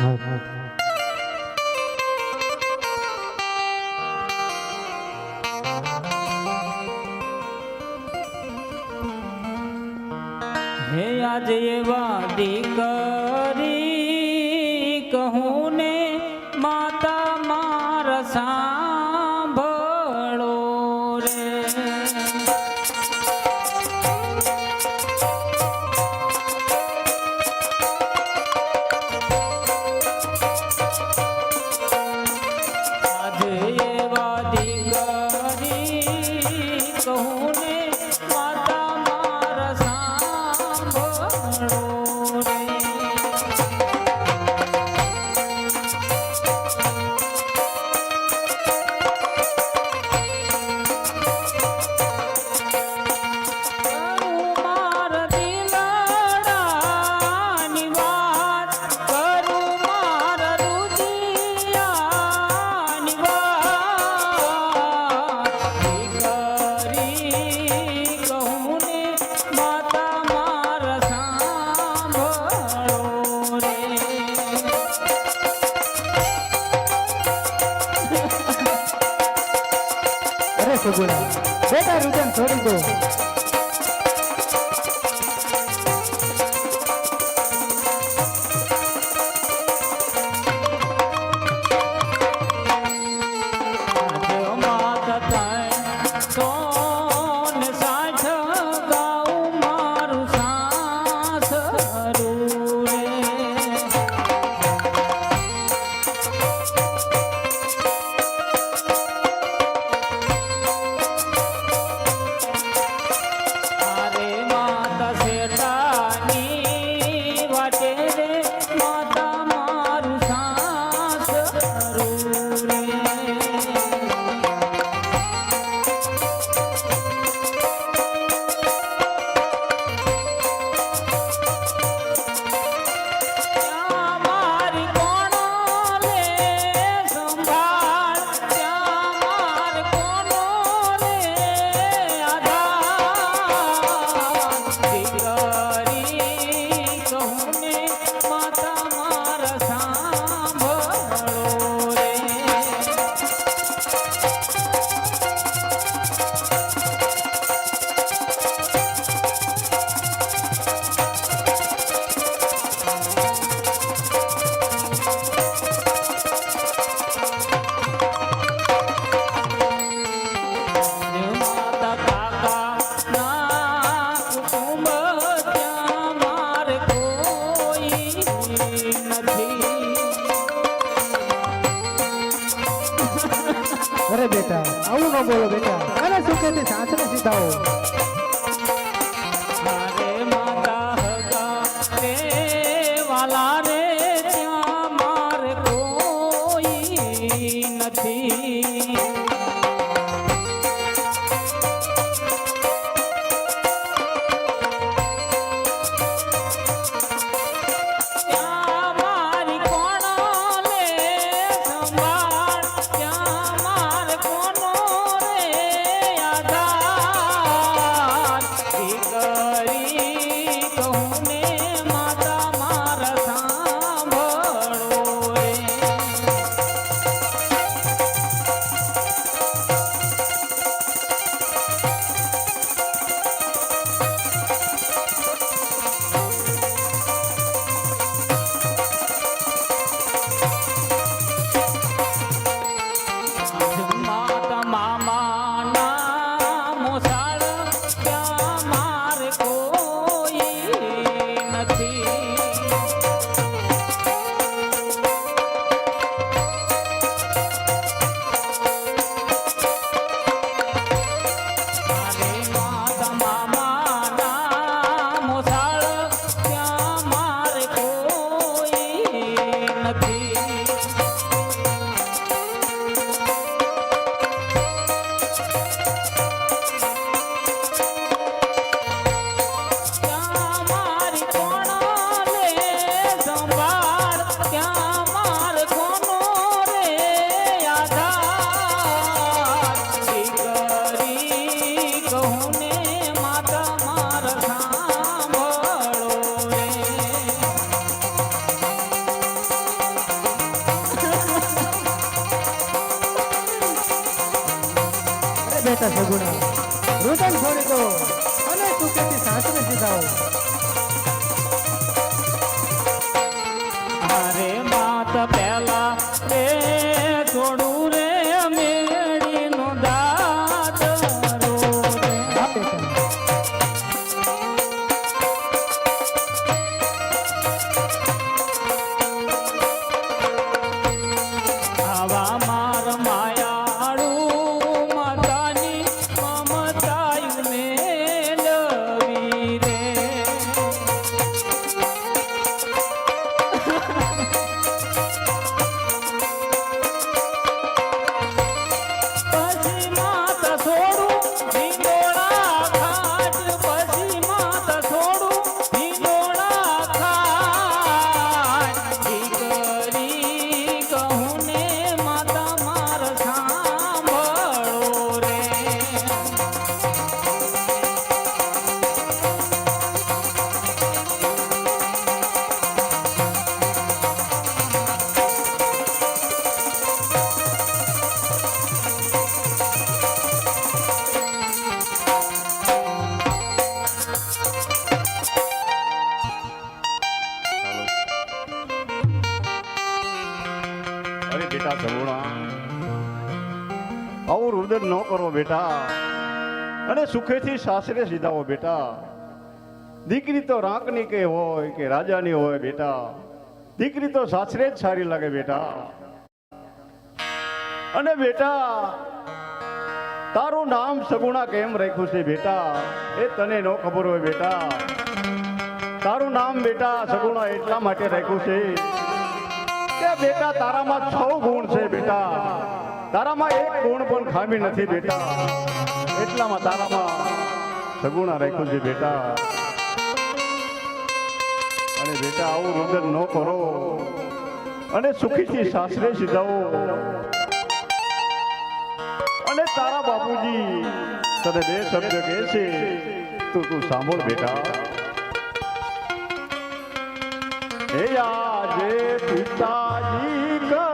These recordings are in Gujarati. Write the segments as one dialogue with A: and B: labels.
A: Bye.
B: અરે બેટા આવું ન બોલો બેટા. અરે શું કે સાસરે સીધાઓ.
A: વાલા કહેતા સગુણા. રુદન છોડી દો. અને
B: તું કેતી
A: સાસરે જતા
B: આવું
C: રુદન ન કરો બેટા. અને સુખેથી સાસરે સીધાઓ બેટા. દીકરી તો રાંકની કે હોય કે રાજાની હોય બેટા. દીકરી તો સાસરે જ સારી લાગે બેટા. અને બેટા, તારું નામ સગુણા કેમ રાખ્યું છે બેટા? એ તને ન ખબર હોય બેટા. તારું નામ બેટા સગુણા એટલા માટે રાખ્યું છે કે બેટા તારામાં છ ગુણ છે બેટા. તારામાં એક ગુણ પણ ખામી નથી બેટા. એટલામાં તારામાં સગુણા રાખ્યું છે બેટા. અને બેટા, આવું રુદન ન કરો. અને સુખીથી સાસરે સીધાઓ. અને તારા બાપુજી, તને બે શબ્દ કહે છે. તું તું સાંભળ બેટા. હે આજે પિતાજી કહે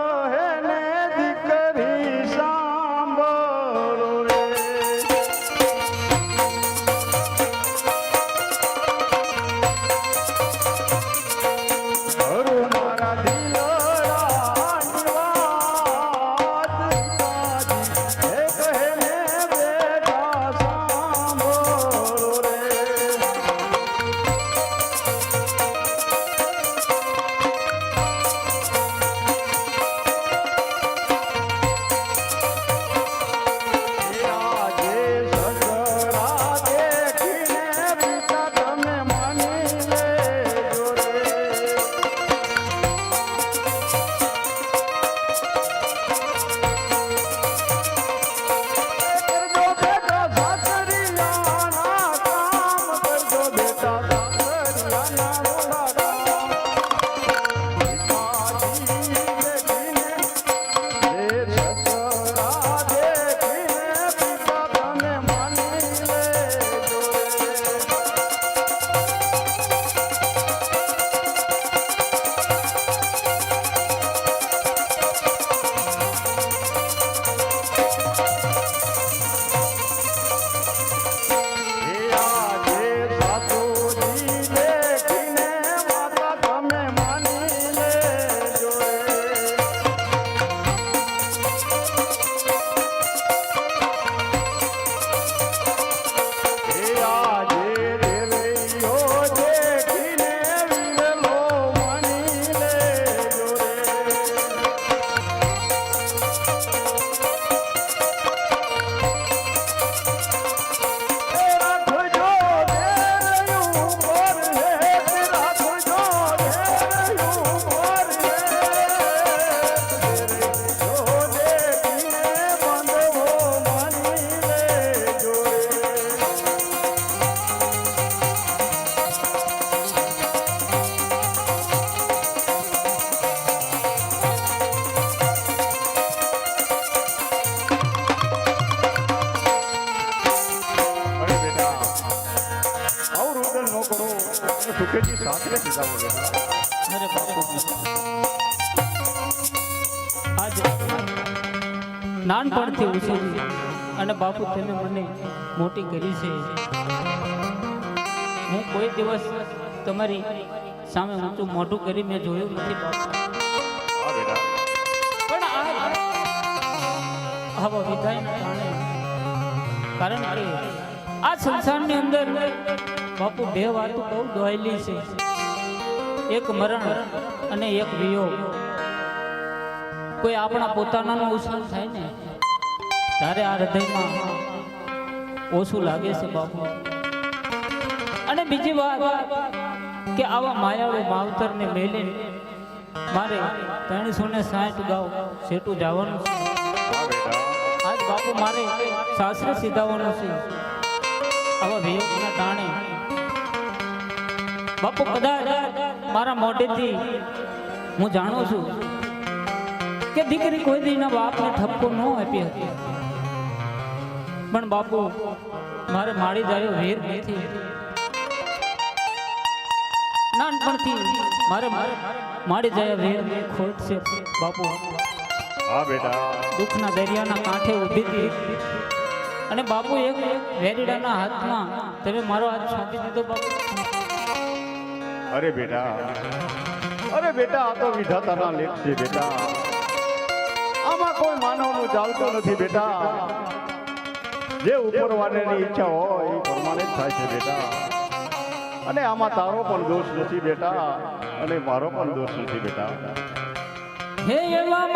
B: બાપુજી આજ નાનપણથી ઉછેરી અને બાપુ તમે મને
A: મોટી કરી છે. હું કોઈ દિવસ તમારી સામે ઊંચું મોઢું કરી મેં જોયું નથી કારણે કે આ સંસારની અંદર બાપુ બે વાતો બહુ દોયેલી છે. એક મરણ અને એક વિયોગ. કોઈ આપણા પોતાનાનું અવસાન થાય ને, ત્યારે આ હૃદયમાં ઓછું લાગે છે બાપુ. અને બીજી વાત કે આવા માયાળુ માવતરને મેલે મારે ત્રણસો ને સાઠ ગાઉ સેટું જવાનું આજ બાપુ મારે સાસરે સીધાવાનું છે. આવા વિયોગના તાણે બાપુ કદાચ મારા મોઢેથી હું જાણું છું કે દીકરી કોઈ દીના બાપને ઠપકો ન આપી હતી. પણ બાપુ મારે માળી જાય વીર નથી. નાનપણથી મારે માળી જાય વીર ખોટ છે બાપુ.
C: હા બેટા.
A: દુઃખના દરિયાના કાંઠે ઊભી હતી. અને બાપુ એક વેરીડાના હાથમાં તમે મારો હાથ સોંપી દીધો બાપુ.
C: અરે બેટા. અરે બેટા, આ તો વિધાતાના લેખ છે બેટા. આમાં કોઈ માનવનું ચાલતું નથી બેટા. જે ઉપરવાળાની ઈચ્છા હોય, એ પ્રમાણે થાય છે બેટા. અને આમાં તારો પણ દોષ નથી બેટા. અને મારો પણ દોષ નથી બેટા.
A: હે એવા